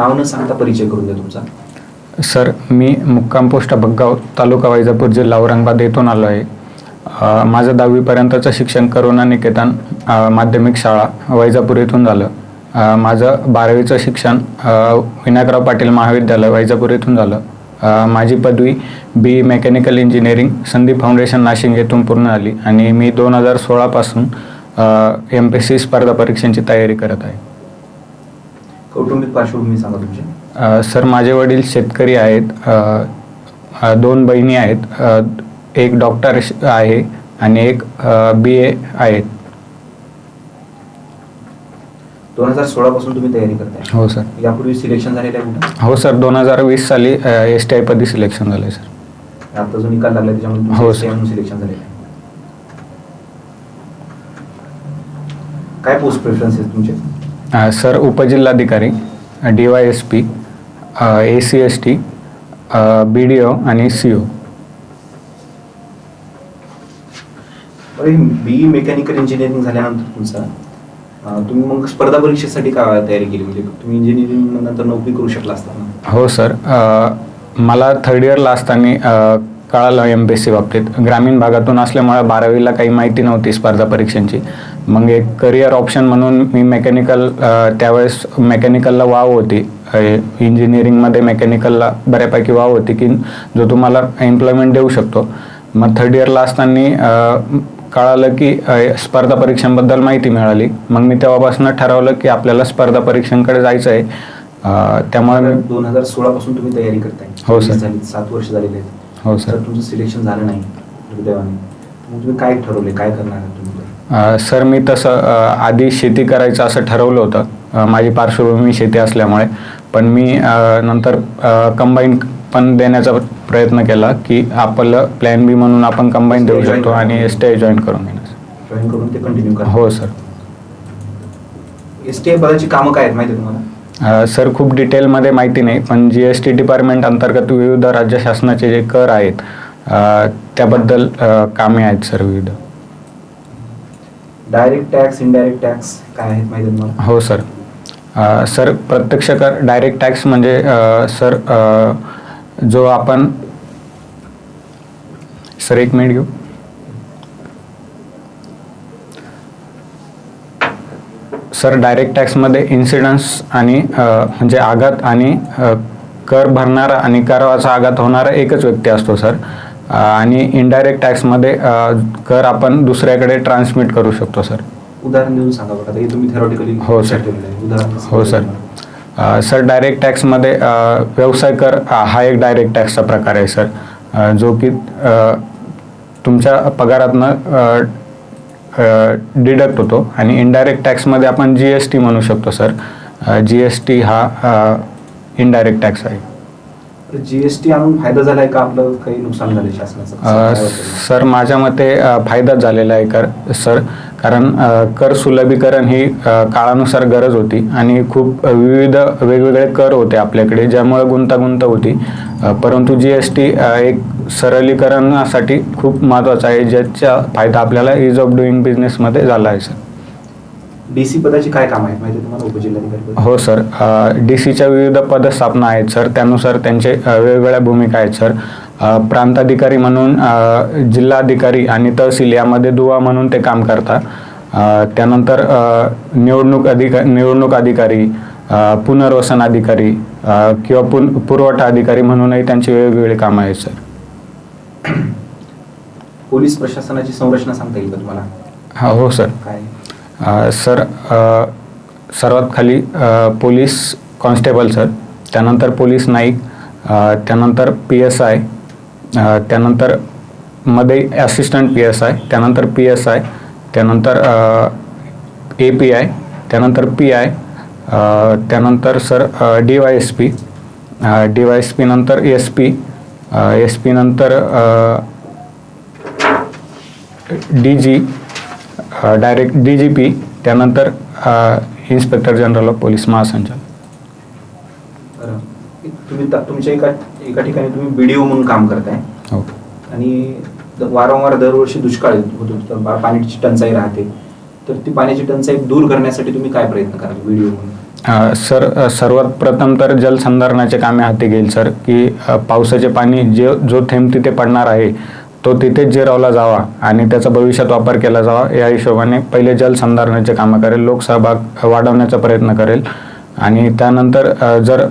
नाव न सांगता परिचय करून द्या तुमचा. सर मी मुक्काम पोस्ट भगगाव तालुका वैजापूर जिल्हा औरंगाबाद येथून आलो आहे. माझं दहावीपर्यंतचं शिक्षण करुणा निकेतन माध्यमिक शाळा वैजापूर येथून झालं. माझं बारावीचं शिक्षण विनायकराव पाटील महाविद्यालय वैजापूर येथून झालं. माझी पदवी B mechanical engineering Sandeep foundation Nashik येथून पूर्ण झाली आणि मी दोन हजार सोळापासून एम पी सी स्पर्धा परीक्षांची तयारी करत आहे. कौटुंबिक पार्श्वभूमी सांगा तुमची. सर माझे वडील शेतकरी आहेत. दोन बहिणी आहेत. एक डॉक्टर आहे आणि एक बी ए आहेत. दोन हजार सोळा पासून तुम्ही तयारी करताय. हो सर. यापूर्वी सिलेक्शन झालेलं आहे कुठं? हो सर दोन हजार वीस साली एस टी आयपदी सिलेक्शन झालं आहे सर. आता जो निकाल लागला त्याच्यामध्ये हो, सर. सिलेक्शन झालेलं आहे. काय पोस्ट प्रेफरन्स आहेत तुमचे? सर उपजिल्हाधिकारी D Y S P A C S T B D O आणि C O. B mechanical engineering झाल्यानंतर तुमचा तुम्ही मग स्पर्धा परीक्षेसाठी का तयारी केली? म्हणजे तुम्ही इंजिनिअरिंग नंतर नोकरी करू शकला असता हो सर. मला थर्ड इयरला असताना कळालं एम पी एस सी बाबतीत. ग्रामीण भागातून असल्यामुळे बारावीला काही माहिती नव्हती स्पर्धा परीक्षांची. मग एक करिअर ऑप्शन म्हणून मी मेकॅनिकल त्यावेळेस मेकॅनिकलला वाव होती. इंजिनिअरिंगमध्ये मेकॅनिकलला बऱ्यापैकी वाव होती की जो तुम्हाला एम्प्लॉयमेंट देऊ शकतो. मग थर्ड इयरला असताना कळालं की स्पर्धा परीक्षांबद्दल माहिती मिळाली. मग मी तेव्हापासून ठरवलं की आपल्याला स्पर्धा परीक्षांकडे जायचं आहे. त्यामुळे दोन हजार सोळा पासून तुम्ही तयारी करताय. हो, सर. सात वर्ष झालेले आहेत. हो सर. तुमचं सिलेक्शन झालं नाही दुर्दैवाने. तुम्ही काय ठरवले? काय करणार तुम्ही? सर मी तसं आधी शेती करायचं असं ठरवलं होतं. माझी पार्श्वभूमी शेती असल्यामुळे. पण मी नंतर कंबाईन पण देण्याचा प्रयत्न केला की आपलं प्लॅन बी म्हणून आपण कंबाईन देऊ शकतो आणि एस टी आय जॉईन करून घेण्यास जॉईन करून ते कंटिन्यू करा. हो सर. एस टी आय पदाची कामं काय आहेत माहिती तुम्हाला? सर खूप डिटेलमध्ये माहिती नाही पण जी एस टी डिपार्टमेंट अंतर्गत विविध राज्य शासनाचे जे कर आहेत त्याबद्दल कामे आहेत सर विविध. डायरेक्ट टॅक्स इनडायरेक्ट टॅक्स काय आहेत माहिती तुम्हाला? हो सर सर प्रत्यक्ष कर डायरेक्ट टॅक्स म्हणजे अ, सर अ, जो आपण सर एक मिनिट घेऊ. सर डायरेक्ट टॅक्समध्ये इन्सिडन्स आणि अ, म्हणजे आघात आणि अ, कर भरणारा आणि करावाचा आघात होणारा एकच व्यक्ती असतो सर आणि इनडायरेक्ट टॅक्समध्ये कर आपण दुसऱ्याकडे ट्रान्समिट करू शकतो सर उदाहरण देऊन सांगा बघा हे तुम्ही थेरॉटिकली हो, सर. हो सर सर डायरेक्ट टॅक्समध्ये व्यवसाय कर हा एक डायरेक्ट टॅक्सचा प्रकार आहे सर जो की तुमच्या पगारातनं डिडक्ट होतो. आणि इनडायरेक्ट टॅक्समध्ये आपण जी एस टी म्हणू शकतो सर जी एस टी हा इनडायरेक्ट टॅक्स आहे. जीएसटी आणून फायदा झालाय का आपलं? काही नुकसान झालं शासनाचं? सर माझ्या मते फायदा फायदाच झालेला आहे कर सर कारण कर सुलभीकरण ही काळानुसार गरज होती आणि खूप विविध वेगवेगळे कर होते आपल्याकडे ज्यामुळे गुंतागुंत होती. परंतु जी एस टी एक सरलीकरणासाठी खूप महत्त्वाचा आहे ज्याचा फायदा आपल्याला इज ऑफ डुईंग बिझनेसमध्ये झाला आहे सर. डीसी पदाची काय काम आहेत? माहिती तुम्हाला उपजिल्हाधिकारी? हो सर. डी सीच्या विविध पदस्थापना आहेत सर. त्यानुसार त्यांचे वेगवेगळ्या भूमिका आहेत सर. प्रांताधिकारी म्हणून जिल्हाधिकारी आणि तहसील यामध्ये दुवा म्हणून ते काम करतात. त्यानंतर निवडणूक अधिका निवडणूक अधिकारी पुनर्वसन अधिकारी किंवा पुन पुरवठा अधिकारी म्हणूनही त्यांची वेगवेगळी कामं आहेत सर. पोलीस प्रशासनाची संरचना सांगता येईल का तुम्हाला? हा हो सर. काय? सर सर्वात खाली पोलीस कॉन्स्टेबल सर त्यानंतर पोलीस नाईक त्यानंतर पी एस आय त्यानंतरमध्ये ॲसिस्टंट पी एस आय त्यानंतर पी एस आय त्यानंतर ए पी आय त्यानंतर पी आय त्यानंतर sir D Y S P D Y S P नंतर एस पी एस पी नंतर D G direct D G P त्यानंतर inspector general of police महासंचालक तुम्ही तुमच्या एका एका ठिकाणी तुम्ही बीडीओ म्हणून काम करताय. हो. आणि वारंवार दरवर्षी दुष्काळ होतो पाण्याची टंचाई राहते. तर ती पाण्याची टंचाई दूर करण्यासाठी तुम्ही काय प्रयत्न कराल व्हिडिओ म्हणून? सर सर्वात प्रथम तर जलसंधारणाचे कामे हाती घेईल सर की पावसाचे पाणी जे जो थेंब तिथे पडणार आहे तो तिथेच जिरावला जावा आणि त्याचा भविष्यात वापर केला जावा. या हिशोबाने पहिले जलसंधारणाचे कामं करेल लोकसहभाग वाढवण्याचा प्रयत्न करेल. आणि त्यानंतर जर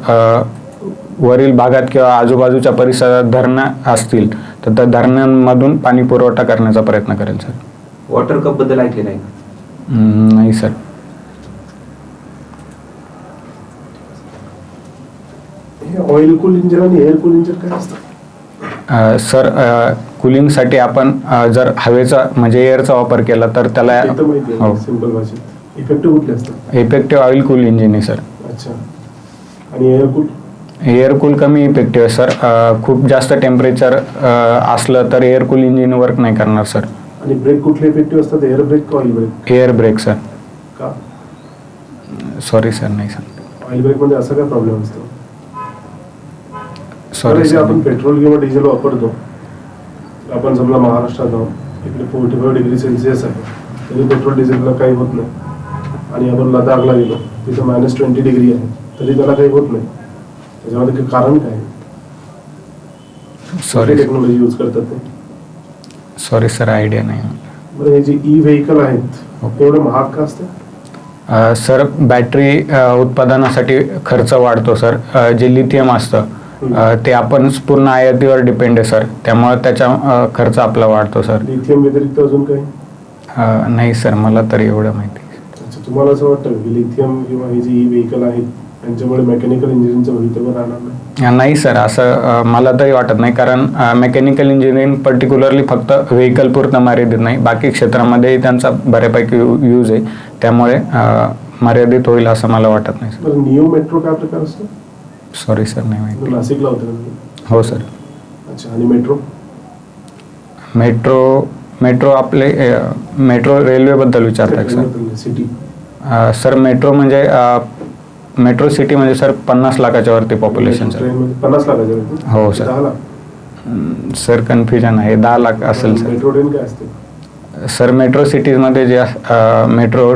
वरील भागात किंवा आजूबाजूच्या परिसरात धरणं असतील तर त्या धरणांमधून पाणी पुरवठा करण्याचा प्रयत्न करेल सर. वॉटर कपबद्दल का? हम्म, नाही सर. हे ऑइल कूल इंजिन आणि एअर कूल इंजिन काय असतं? सर कूलिंगसाठी आपण जर हवेचा म्हणजे एअरचा वापर केला तर त्याला हो. सिंपल भाषेत. इफेक्टिव्ह कुठले असतात? इफेक्टिव्ह ऑइल कूल इंजिन आहे सर. अच्छा. आणि एअर कूल एअर कूल कमी इफेक्टिव्ह आहे सर. खूप जास्त टेम्परेचर असलं तर एअर कूल इंजिन वर्क नाही करणार सर. आणि ब्रेक कुठले इफेक्टिव्ह असतात? Air brake oil brake air brake sir. का? सॉरी सर नाही सांगतो ऑइल ब्रेकमध्ये असा काय प्रॉब्लेम असतो? सॉरी जे आपण पेट्रोल किंवा डिझेल वापरतो. आपण समजा महाराष्ट्रात आहोत इकडे फोर्टी फाईव्ह डिग्री सेल्सिअस आहे तरी पेट्रोल डिझेलला काही होत नाही. आणि आपण लदाखला गेलो तिथे मायनस ट्वेंटी डिग्री आहे तरी त्याला काही होत नाही. त्याच्यामध्ये काही कारण काय? सॉरी टेक्नॉलॉजी यूज करतात ते? सॉरी सर आयडिया नाही. बरं हे जे ई व्हेकल आहेत एवढं महाग का असतं? सर बॅटरी उत्पादनासाठी खर्च वाढतो सर जे लिथियम असतं ते आपण पूर्ण आयातीवर डिपेंड आहे सर त्यामुळे त्याचा खर्च आपला वाढतो सर लिथियम व्यतिरिक्त अजून काही? नाही सर मला तरी एवढं माहिती तुम्हाला असं वाटतं का लिथियम किंवा हे जे ई व्हेकल आहेत त्यांच्यामुळे मेकॅनिकल इंजिनिअरिंगचं भवितव्य राहणार नाही? सर असं मला तरी वाटत नाही. कारण मेकॅनिकल इंजिनिअरिंग पर्टिक्युलरली फक्त व्हेकल पुरतं मर्यादित नाही. बाकी क्षेत्रामध्येही त्यांचा बऱ्यापैकी यूज आहे. त्यामुळे मर्यादित होईल असं मला वाटत नाही बरं नियो मेट्रो काय प्रकार असतो? सर सॉरी नाही माहिती नाशिकला होतं? हो सर अच्छा आणि मेट्रो मेट्रो मेट्रो आपले अ, मेट्रो रेल्वेबद्दल विचारताय का सर सिटी अ, सर मेट्रो म्हणजे अ, मेट्रो सिटी म्हणजे सर पन्नास लाखाच्या वरती पॉप्युलेशन सर ट्रेनमध्ये पन्नास लाखाच्या वरती? हो, सर. दहा लाख सर कन्फ्युजन आहे. दहा लाख असेल सर मेट्रो ट्रेन काय असते? सर मेट्रो सिटीजमध्ये जे मेट्रो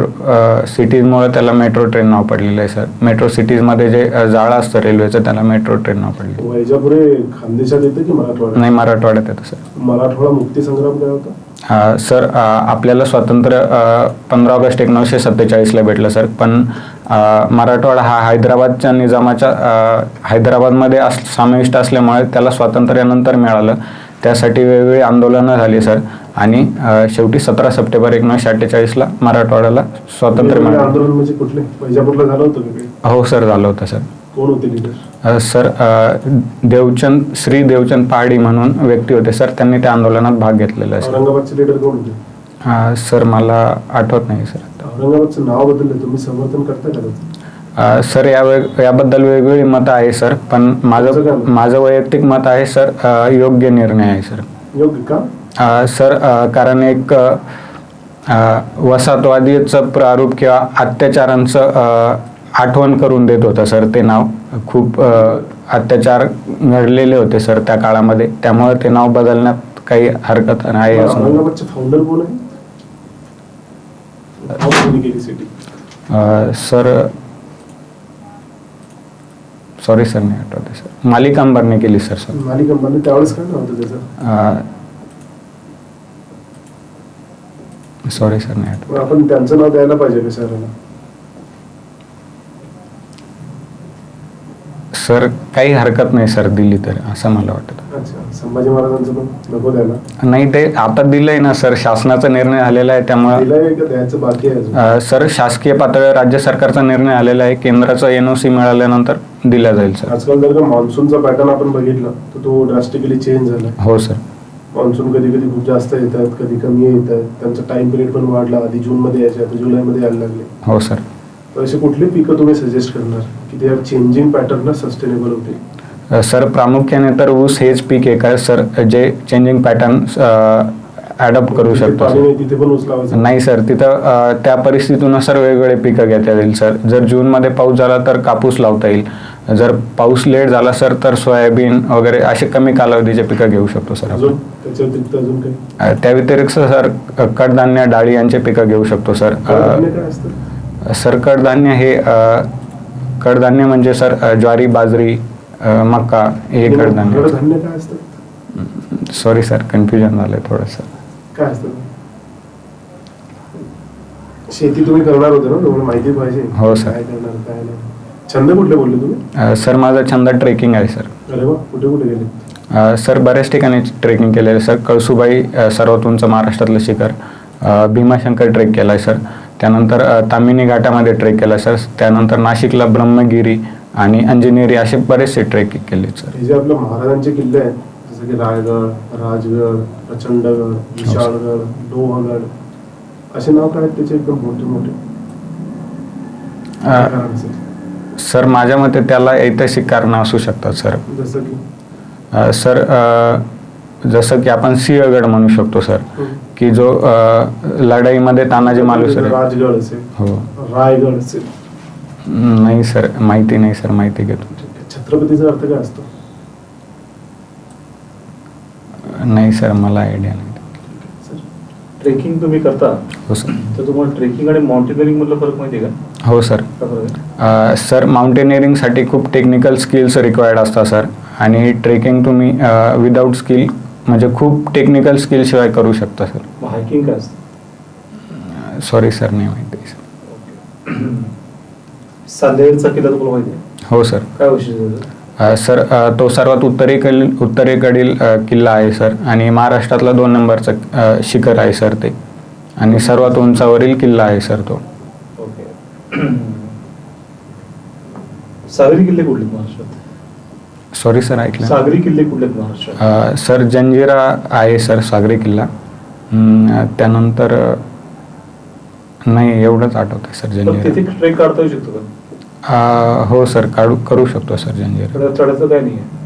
सिटीजमुळे त्याला मेट्रो ट्रेन नाव पडलेलं आहे सर. मेट्रो सिटीजमध्ये जे जाळं असतं रेल्वेचं त्याला मेट्रो ट्रेन नाव पडलेलं वैजापुरे खानदेशात येतं की मराठवाडा नाही मराठवाड्यात येतं सर. मराठवाडा मुक्ती संग्राम काय होता? अ, सर आपल्याला स्वातंत्र्य पंधरा ऑगस्ट एकोणीसशे सत्तेचाळीसला भेटलं सर. पण मराठवाडा हा हैदराबादच्या निजामाच्या हैदराबादमध्ये अस समाविष्ट असल्यामुळे त्याला स्वातंत्र्यानंतर मिळालं. त्यासाठी वेगवेगळी आंदोलनं झाली सर. आणि शेवटी सतरा सप्टेंबर एकोणीसशे अठ्ठेचाळीसला मराठवाड्याला स्वातंत्र्य मिळालं. हो सर झालं होतं सर. सर देवचंद श्री देवचंद पहाडी म्हणून व्यक्ती होते सर. त्यांनी त्या आंदोलनात भाग घेतलेला सर. सर मला आठवत नाही सर. नाव तुम्ही समर्थन करता सर या याबद्दल वेगवेगळी मतं आहे सर. पण माझं? माझं वैयक्तिक मत आहे सर. योग्य निर्णय आहे सर. योग्य का? सर कारण एक वसाहतवादीचं प्रारूप किंवा अत्याचारांचं आठवण करून देत होतं सर. ते नाव खूप अत्याचार घडलेले होते सर त्या काळामध्ये. त्यामुळे ते नाव बदलण्यात काही हरकत नाही. सर सॉरी सर नाही आठवते सर. मालिक अंबरने केली सर सर. मालिक अंबानी त्यावेळेस काय होतं त्याचं? सॉरी सर नाही आठवत पण आपण त्यांचं नाव द्यायला पाहिजे का सर काही हरकत नाही सर दिली तर असं मला वाटतं. अच्छा संभाजी महाराजांचं पण नको द्यायला. नाही ते आता दिलंय ना सर शासनाचा निर्णय आलेला आहे त्यामुळं दिलंय का द्यायचं बाकी आहे अजून? अ, सर शासकीय पातळीवर राज्य सरकारचा निर्णय आलेला आहे केंद्राचा एन ओ सी मिळाल्यानंतर दिला जाईल सर आजकाल जर का मान्सूनचा पॅटर्न आपण बघितला तर तो ड्रास्टिकली चेंज झाला हो सर मान्सून कधी कधी खूप जास्त येतात कधी कमी येतात. त्यांचा टाइम पिरियड पण वाढला. आधी जून मध्ये यायचे आता जुलैमध्ये यायला लागले. हो सर तर अशी कुठली पिकं तुम्ही सजेस्ट करणार की ते चेंजिंग पॅटर्न सस्टेनेबल होतील? सर प्रामुख्याने तर ऊस हेच पीक आहे का? सर जे चेंजिंग पॅटर्न ॲडॉप्ट करू शकतो पाणी नाही तिथे पण ऊस लावायचा. नाही सर तिथं अ, त्या परिस्थितीनुसार वेगवेगळे पिकं घेता येईल सर जर जूनमध्ये पाऊस झाला तर कापूस लावता येईल. जर पाऊस लेट झाला सर तर सोयाबीन वगैरे असे कमी कालावधीचे पिकं घेऊ शकतो सर अजून आपण त्याच्या व्यतिरिक्त अजून काही? अ, त्या व्यतिरिक्त सर कडधान्य डाळी यांचे पिकं घेऊ शकतो सर. अ, कडधान्य काय असतं? सर कडधान्य हे अ, कडधान्य म्हणजे सर अ, ज्वारी बाजरी अ, मका हे कडधान्य कडधान्य. काय असतं? सॉरी सर कन्फ्युजन झालं आहे थोडंसं काय असतं? शेती तुम्ही करणार होते ना तुम्हाला माहिती पाहिजे. हो, सर. काय करणार काय नाही. छंद कुठले बोलले तुम्ही? अ, सर माझा छंद ट्रेकिंग आहे सर. अरे वा कुठे कुठे गेले? अ, सर बऱ्याच ठिकाणी ट्रेकिंग केलेलं आहे सर. कळसुबाई अ, सर्वात उंच महाराष्ट्रातलं शिखर. अ, भीमाशंकर ट्रेक केला आहे सर. त्यानंतर अ, तामिनी घाटामध्ये ट्रेक केला सर. त्यानंतर नाशिकला ब्रह्मगिरी आणि अंजनेरी असे बरेचसे ट्रेक केले सर. हे जे आपल्या महाराजांचे किल्ले आहेत जसं की रायगड राजगड प्रचंडगड विशाळगड लोहगड असे नाव काय आहेत त्याचे एकदम मोठे मोठे काय कारण असेल? सर माझ्या मते त्याला ऐतिहासिक कारणं असू शकतात सर. अ, सर अ, जसं की आपण सिंहगड म्हणू शकतो सर की जो अ, लढाईमध्ये तानाजी मालुसरे. राजगड असेल हो. रायगड असेल. नाही सर माहिती नाही सर माहिती घेतो. छत्रपतीचा अर्थ काय असतो? नाही सर मला आयडिया नाही. ट्रेकिंग तुम्ही करता हो सर. तर तुम्हाला ट्रेकिंग आणि माउंटेनरिंग मधला फरक माहिती आहे का? हो सर. काय फरक आहे? अ, सर माउंटेनिअरिंगसाठी खूप टेक्निकल स्किल्स रिक्वायर्ड असतात सर. आणि ट्रेकिंग तुम्ही विदाऊट स्किल म्हणजे खूप टेक्निकल स्किलशिवाय करू शकता सर. मग हायकिंग काय असतं? सॉरी सर नाही माहिती सर. सांदेडचा किल्ला तुम्हाला माहिती आहे? हो सर. काय वैशिष्ट्य त्याचं? सर तो सर्वात उत्तरेकडील उत्तरेकडील किल्ला आहे सर. आणि महाराष्ट्रातला दोन नंबरचं शिखर आहे सर ते. आणि सर्वात उंचावरील किल्ला आहे सर तो. सागरी किल्ले कुठले महाराष्ट्रात? सॉरी सर ऐकलं. सागरी किल्ले कुठले महाराष्ट्रात? सर जंजिरा आहे सर सागरी किल्ला. त्यानंतर नाही एवढंच आठवत आहे सर जंजिरा. ट्रेक काढता येऊ शकतो का? हो सर काढू करू शकतो सर जंजिरा. चढ- चढायचं काय नाही आहे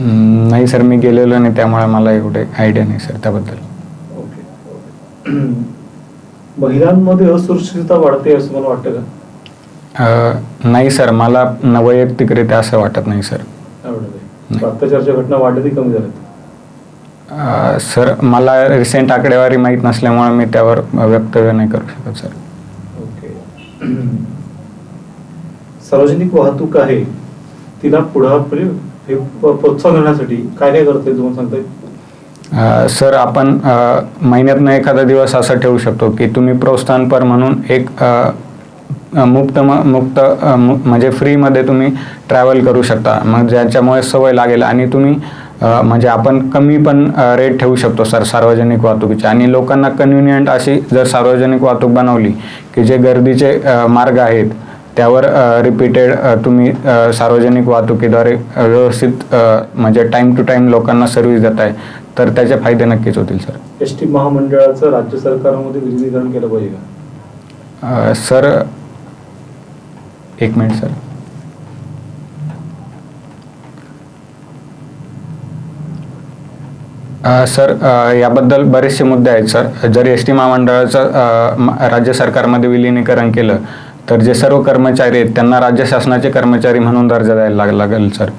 हम्म, नाही सर मी गेलेलो नाही त्यामुळे मला एवढे आयडिया नाही सर त्याबद्दल. Okay okay. महिलांमध्ये असुरक्षितता वाढते असं मला वाटतं का? अ, नाही सर मला न वैयक्तिकरित्या असं वाटत नाही सर. काय वाटत आहे नाही. अत्याचारच्या घटना वाढल्या की कमी झाल्यात. अ, सर मला रिसेंट आकडेवारी माहीत नसल्यामुळे मी त्यावर वक्तव्य नाही करू शकत सर. ओके. सार्वजनिक वाहतूक आहे तिला पुढं हे प्रोत्साहन देण्यासाठी काय काय करता येईल तुम्हाला सांगता येईल सर आपण महिन्यातनं एखादा दिवस असा ठेवू शकतो की तुम्ही प्रोत्साहनपर म्हणून एक मुक्त म मुक्त मु- म्हणजे फ्रीमध्ये तुम्ही ट्रॅव्हल करू शकता. मग ज्याच्यामुळे सवय लागेल आणि तुम्ही म्हणजे आपण कमी पण रेट ठेवू शकतो सर सार्वजनिक वाहतुकीची. आणि लोकांना कन्व्हिनियंट अशी जर सार्वजनिक वाहतूक बनवली की जे गर्दीचे मार्ग आहेत त्यावर रिपीटेड तुम्ही सार्वजनिक वाहतुकीद्वारे व्यवस्थित म्हणजे टाईम टू टाईम लोकांना सर्व्हिस देत आहे तर त्याचे फायदे नक्कीच होतील सर एस टी महामंडळाचं राज्य सरकारमध्ये विलिनीकरण केलं पाहिजे का? सर एक मिनिट सर अ, सर याबद्दल बरेचसे मुद्दे आहेत सर जर एस टी महामंडळाचं राज्य सरकारमध्ये विलिनीकरण केलं तर जे सर्व कर्मचारी आहेत त्यांना राज्य शासनाचे कर्मचारी म्हणून दर्जा द्यायला लाग लागेल सर.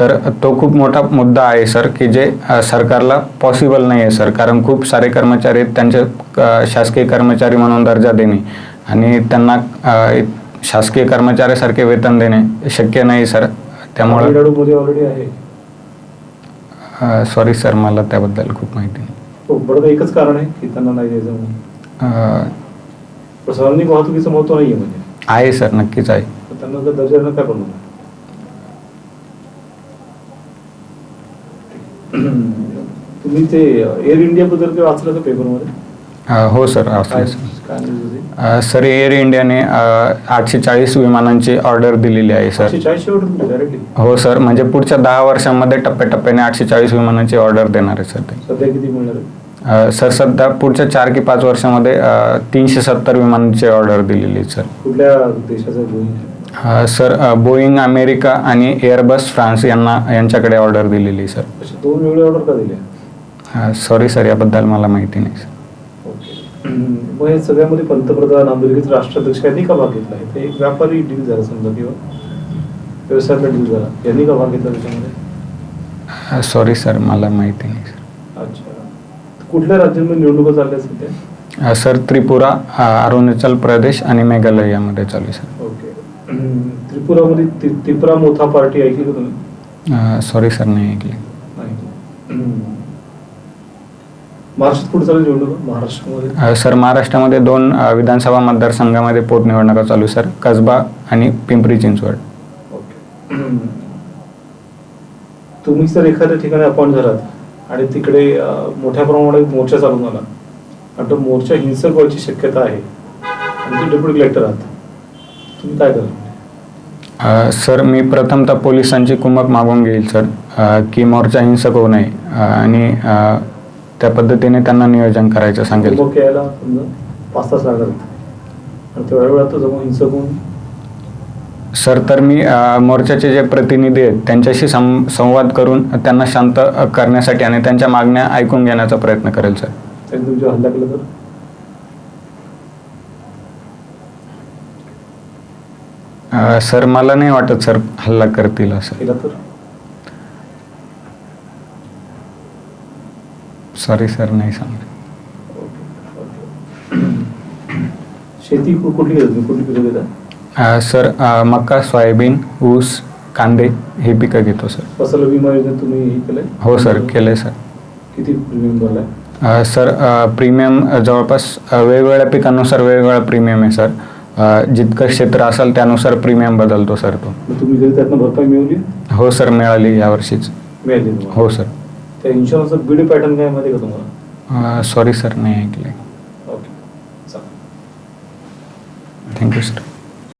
तर तो खूप मोठा मुद्दा आहे सर की जे सरकारला पॉसिबल नाही आहे सर. कारण खूप सारे कर्मचारी आहेत त्यांचे शासकीय कर्मचारी म्हणून दर्जा देणे आणि त्यांना शासकीय कर्मचाऱ्यासारखे वेतन देणे शक्य नाही सर. त्यामुळे सॉरी सर मला त्याबद्दल खूप माहिती नाही. हो एकच कारण आहे की त्यांना नाही द्यायचं सार्वजनिक वाहतुकीचं महत्त्व नाही आहे म्हणजे. आहे सर नक्कीच आहे. तर त्यांना जर दर्जा देणं काय प्रॉब्लेम तुम्ही ते एअर इंडिया बद्दल काही वाचलं का पेपरमध्ये अ, हो सर काय असले सर. काय होती? अ, सर एअर इंडियाने आठशे चाळीस विमानांची ऑर्डर दिलेली आहे सर. एकशे चाळीसशे डायरेक्टली हो सर म्हणजे पुढच्या दहा वर्षांमध्ये टप्प्याटप्प्याने आठशे चाळीस विमानांची ऑर्डर देणार आहे सर ते. सध्या किती मिळणार आहे? अ, सर सध्या पुढच्या चार की पाच वर्षामध्ये तीनशे सत्तर विमानांची ऑर्डर दिलेली आहे सर. कुठल्या देशाचं बोईंग सर बोईंग अमेरिका आणि एअरबस फ्रान्स यांना यांच्याकडे ऑर्डर दिलेली आहे सर. दोन वेगळे ऑर्डर का दिल्या अ, सॉरी सर याबद्दल मला माहिती नाही सर. ओके. मग हे सगळ्यामध्ये पंतप्रधान अमेरिकेचे राष्ट्राध्यक्ष यांनी का भाग घेतला? आहे ते एक व्यापारी डील झाला समजा किंवा व्यवसायातला डील झाला. यांनी का भाग घेतला त्याच्यामध्ये? सॉरी सर मला माहिती नाही सर. अच्छा. कुठल्या राज्यांमध्ये निवडणुका चालल्या सध्या? सर त्रिपुरा अरुणाचल प्रदेश आणि मेघालय यामध्ये चालू आहे सर. ओके. त्रिपुरामध्ये ति- तिपरा मोठा पार्टी ऐकली का तुम्ही? सॉरी सर नाही ऐकले. महाराष्ट्रात कुठे चालू निवडणूक? महाराष्ट्रामध्ये? सर महाराष्ट्रामध्ये दोन विधानसभा मतदारसंघामध्ये पोटनिवडणुका चालू सर. कसबा आणि पिंपरी चिंचवड. ओके. तुम्ही जर एखाद्या ठिकाणी अपॉइंट झालात? आणि तिकडे मोठ्या प्रमाणात मोर्चा चालून आला आणि तो मोर्चा हिंसक व्हायची शक्यता आहे. आणि डेप्युटी कलेक्टर आहात. तुम्ही काय कराल अ, सर मी प्रथमतः पोलिसांची कुमक मागून घेईल सर. की मोर्चा हिंसक होऊ नये. आणि त्या पद्धतीने त्यांना नियोजन करायचं सांगेल. यायला पाच तास आहेत. आणि तेवढ्या वेळात तो जमून हिंसक होऊन सर तर मी मोर्चाचे जे प्रतिनिधी आहेत त्यांच्याशी सं संवाद करून त्यांना शांत करण्यासाठी आणि त्यांच्या मागण्या ऐकून घेण्याचा प्रयत्न करेल सर. हल्ला केला तर? अ, सर मला नाही वाटत सर हल्ला करतील असं. सॉरी सर नाही ओके शेती कुठली कुठली सर मका सोयाबीन ऊस कांदे हे पिकं घेतो सर. फसल विमा योजनेत तुम्ही हे केलंय? हो सर केले सर. किती प्रीमियम भरलाय अ, सर अ, प्रीमियम अ, जवळपास अ, वेगवेगळ्या पिकांनुसार वेगवेगळा प्रीमियम आहे सर. अ, जितकं क्षेत्र असेल त्यानुसार प्रीमियम बदलतो सर तो. मग तुम्ही जरी त्यातनं भरपाई मिळवली? हो सर मिळाली यावर्षीच. मिळाली तुम्हाला हो सर. त्या इन्शुरन्सचं बीडी पॅटर्न काय माहिती आहे का तुम्हाला? सॉरी सर नाही ऐकले ओके चालेल. Thank you sir